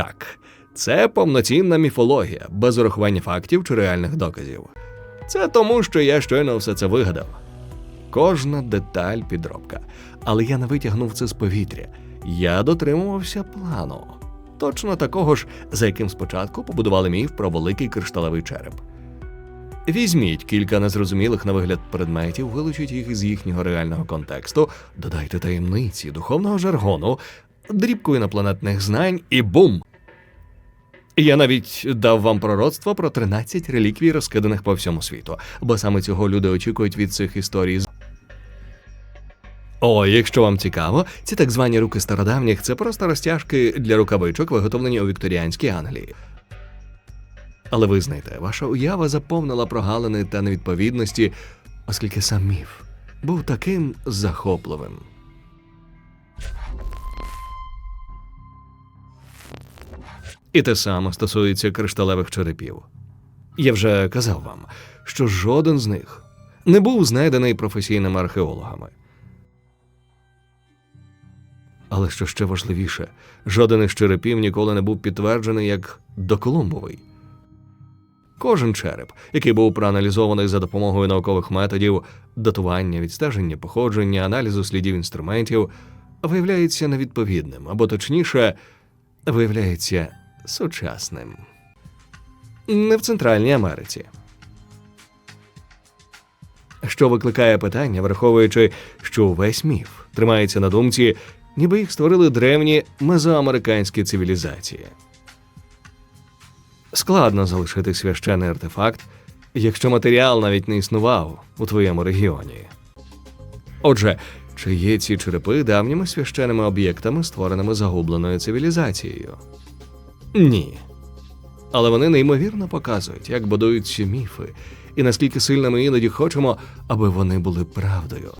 Так, це повноцінна міфологія, без урахування фактів чи реальних доказів. Це тому, що я щойно все це вигадав. Кожна деталь підробка. Але я не витягнув це з повітря. Я дотримувався плану. Точно такого ж, за яким спочатку побудували міф про великий кришталевий череп. Візьміть кілька незрозумілих на вигляд предметів, вилучіть їх із їхнього реального контексту, додайте таємниці, духовного жаргону, дрібку інопланетних знань і бум! Я навіть дав вам пророцтво про 13 реліквій, розкиданих по всьому світу, бо саме цього люди очікують від цих історій. О, якщо вам цікаво, ці так звані руки стародавніх це просто розтяжки для рукавичок, виготовлені у вікторіанській Англії. Але визнайте, ваша уява заповнила прогалини та невідповідності, оскільки сам міф був таким захопливим. І те саме стосується кришталевих черепів. Я вже казав вам, що жоден з них не був знайдений професійними археологами. Але що ще важливіше, жоден із черепів ніколи не був підтверджений як доколумбовий. Кожен череп, який був проаналізований за допомогою наукових методів датування, відстеження походження, аналізу слідів інструментів, виявляється невідповідним, або точніше, виявляється сучасним. Не в Центральній Америці. Що викликає питання, враховуючи, що увесь міф тримається на думці, ніби їх створили древні мезоамериканські цивілізації. Складно залишити священний артефакт, якщо матеріал навіть не існував у твоєму регіоні. Отже, чи є ці черепи давніми священними об'єктами, створеними загубленою цивілізацією? Ні. Але вони неймовірно показують, як будуються міфи, і наскільки сильно ми іноді хочемо, аби вони були правдою.